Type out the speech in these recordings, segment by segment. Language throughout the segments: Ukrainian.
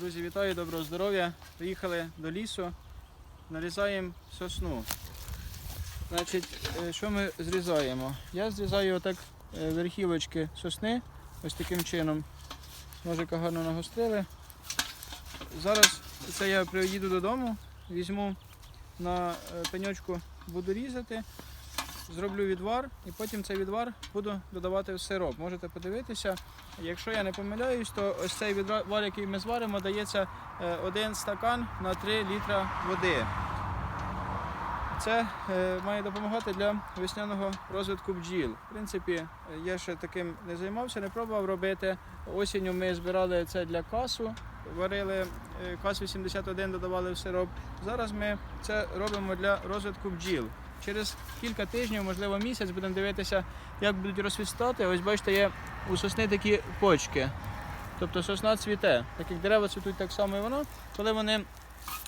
Друзі, вітаю, доброго здоров'я. Приїхали до лісу, нарізаємо сосну. Значить, е, що ми зрізаємо? Я зрізаю отак е, верхівочки сосни, ось таким чином. Ножика гарно нагострили. Зараз це я приїду додому, візьму на е, пеньочку, буду різати, зроблю відвар і потім цей відвар буду додавати в сироп. Можете подивитися. Якщо я не помиляюсь, то ось цей відвар, який ми зваримо, дається е, один стакан на 3 літра води. Це е, має допомагати для весняного розвитку бджіл. В принципі, я ще таким не займався, не пробував робити. Осінню ми збирали це для касу, варили е, кас 81, додавали в сироп. Зараз ми це робимо для розвитку бджіл. Через кілька тижнів, можливо, місяць, будемо дивитися, як будуть розцвістати. Ось бачите, є у сосни такі почки. Тобто сосна цвіте. Так як дерева цвітуть так само і воно. Коли вони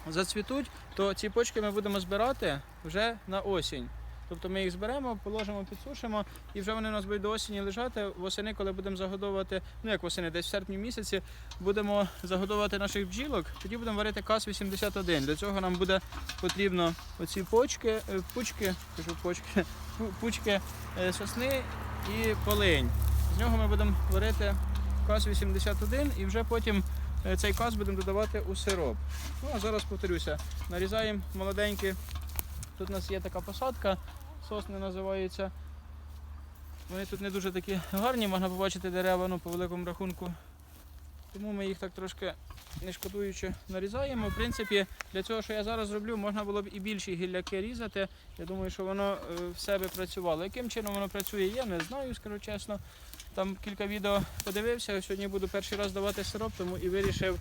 зацвітуть, то ці почки ми будемо збирати вже на осінь. Тобто ми їх зберемо, положимо, підсушимо, і вже вони у нас будуть до осені лежати. Восени, коли будемо загодовувати, ну як восени, десь в серпні місяці, будемо загодовувати наших бджілок, тоді будемо варити кас 81. Для цього нам буде потрібно оці почки, е, пучки, кажу почки, пучки е, сосни і полинь. З нього ми будемо варити кас 81 і вже потім е, цей кас будемо додавати у сироп. Ну а зараз повторюся, нарізаємо молоденькі. Тут у нас є така посадка, сосни називаються. Вони тут не дуже такі гарні, можна побачити дерева ну, по великому рахунку. Тому ми їх так трошки не шкодуючи нарізаємо. В принципі, для цього, що я зараз роблю, можна було б і більші гілляки різати. Я думаю, що воно е, в себе працювало. Яким чином воно працює, я не знаю, скажу чесно. Там кілька відео подивився. Сьогодні буду перший раз давати сироп, тому і вирішив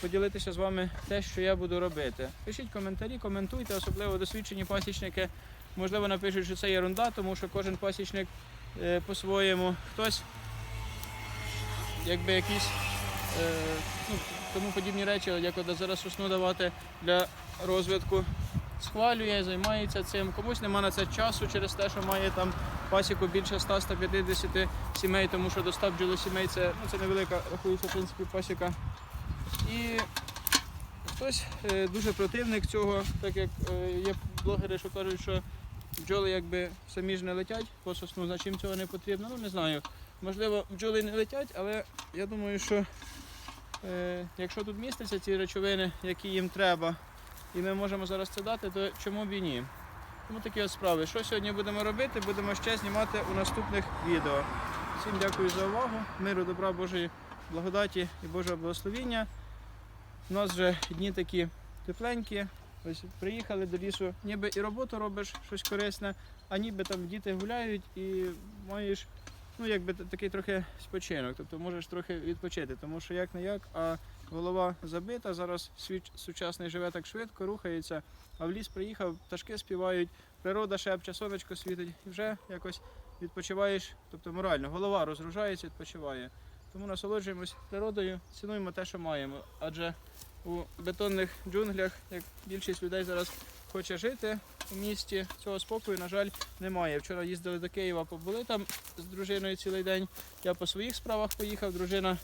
поділитися з вами те, що я буду робити. Пишіть коментарі, коментуйте, особливо досвідчені пасічники. Можливо, напишуть, що це ерунда, тому що кожен пасічник е, по-своєму. Хтось якби якісь е, ну, тому подібні речі, як от зараз сосну давати для розвитку. Схвалює, займається цим. Комусь нема на це часу через те, що має там пасіку більше 100-150 сімей, тому що до 100 бджолосімей це, ну, це невелика рахується в принципі пасіка. І хтось е, дуже противник цього, так як е, є блогери, що кажуть, що бджоли якби самі ж не летять по сосну, значить їм цього не потрібно. Ну не знаю. Можливо, бджоли не летять, але я думаю, що е, якщо тут містяться ці речовини, які їм треба, і ми можемо зараз це дати, то чому б і ні? Тому такі от справи. Що сьогодні будемо робити? Будемо ще знімати у наступних відео. Всім дякую за увагу. Миру, добра, Божої благодаті і Божого благословіння. У нас вже дні такі тепленькі. Ось приїхали до лісу, ніби і роботу робиш щось корисне, а ніби там діти гуляють і маєш ну, якби такий трохи спочинок. Тобто можеш трохи відпочити, тому що як не як, а голова забита. Зараз світ сучасний живе так швидко, рухається, а в ліс приїхав, пташки співають, природа шепче, сонечко світить, і вже якось відпочиваєш, тобто морально, голова розгружається, відпочиває. Тому насолоджуємось природою, цінуємо те, що маємо. Адже у бетонних джунглях, як більшість людей зараз хоче жити у місті, цього спокою, на жаль, немає. Вчора їздили до Києва, побули там з дружиною цілий день. Я по своїх справах поїхав, дружина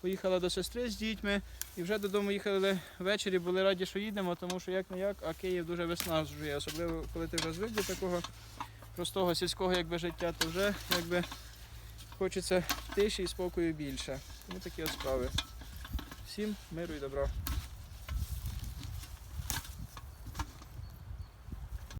поїхала до сестри з дітьми і вже додому їхали ввечері, були раді, що їдемо, тому що як не як, а Київ дуже виснажує, особливо коли ти вже звик до такого простого сільського якби, життя, то вже якби хочеться тиші і спокою більше. Ну такі от справи. Всім миру і добра.